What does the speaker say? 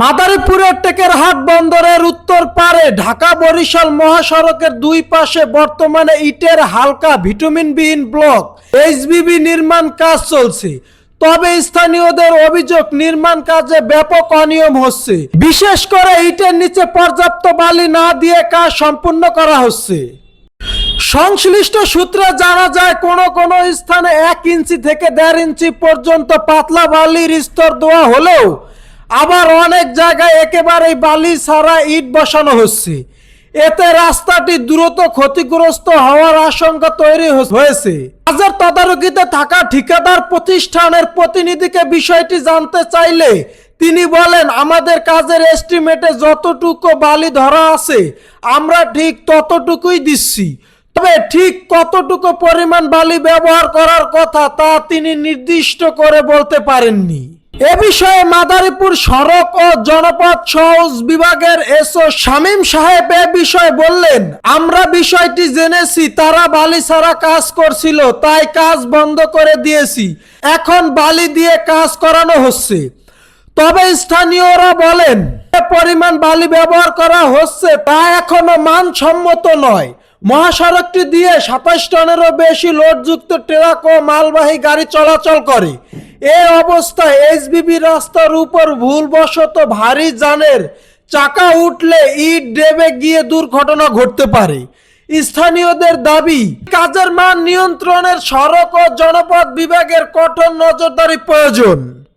মাদারীপুরের টেকেরহাট বন্দরের উত্তর পারে ঢাকা বরিশাল মহাসড়কের দুই পাশে বর্তমানে ইটের হালকা ভিটামিনবিহীন ব্লক, এইচবিবি নির্মাণ কাজ চলছে। তবে স্থানীয়দের অভিযোগ, নির্মাণ কাজে ব্যাপক অনিয়ম হচ্ছে। বিশেষ করে ইটের নিচে পর্যাপ্ত বালি না দিয়ে কাজ সম্পূর্ণ করা হচ্ছে। সংশ্লিষ্ট সূত্রে জানা যায়, কোন কোন স্থানে এক ইঞ্চি থেকে দেড় ইঞ্চি পর্যন্ত পাতলা বালির স্তর দেওয়া হলেও আবার অনেক জায়গায় একেবারেই বালি ছাড়া ইট বসানো হচ্ছে। এতে রাস্তাটি দ্রুত ক্ষতিগ্রস্ত হওয়ার আশঙ্কা তৈরি হয়েছে। কাজের তদারকিতে থাকা ঠিকাদার প্রতিষ্ঠানের প্রতিনিধিকে বিষয়টি জানতে চাইলে তিনি বলেন, আমাদের কাজের এস্টিমেটে যতটুকু বালি ধরা আছে, আমরা ঠিক ততটুকুই দিচ্ছি। তবে ঠিক কতটুকু পরিমাণ বালি ব্যবহার করার কথা তা তিনি নির্দিষ্ট করে বলতে পারেননি। এ বিষয়ে মাদারীপুর সড়ক ও জনপথ সহজ বিভাগের এসও শামীম সাহেব এ বিষয়ে বললেন, আমরা বিষয়টি জেনেছি, তারা বালি ছাড়া কাজ করছিল, তাই কাজ বন্ধ করে দিয়েছি। এখন বালি দিয়ে কাজ করানো হচ্ছে। তবে স্থানীয়রা বলেন পরিমাণ বালি ব্যবহার করা হচ্ছে, তা এখনও মানসম্মত নয়। মহাসড়কটি দিয়ে সাতাশ টনেরও বেশি লোডযুক্ত ট্রাক ও মালবাহী গাড়ি চলাচল করে। এ অবস্থায় এসবিবি রাস্তার উপর ভুলবশত ভারী যানের চাকা উঠলে ইট ডেবে গিয়ে দুর্ঘটনা ঘটতে পারে। স্থানীয়দের দাবি, কাজের মান নিয়ন্ত্রণের সড়ক ও জনপথ বিভাগের কঠোর নজরদারি প্রয়োজন।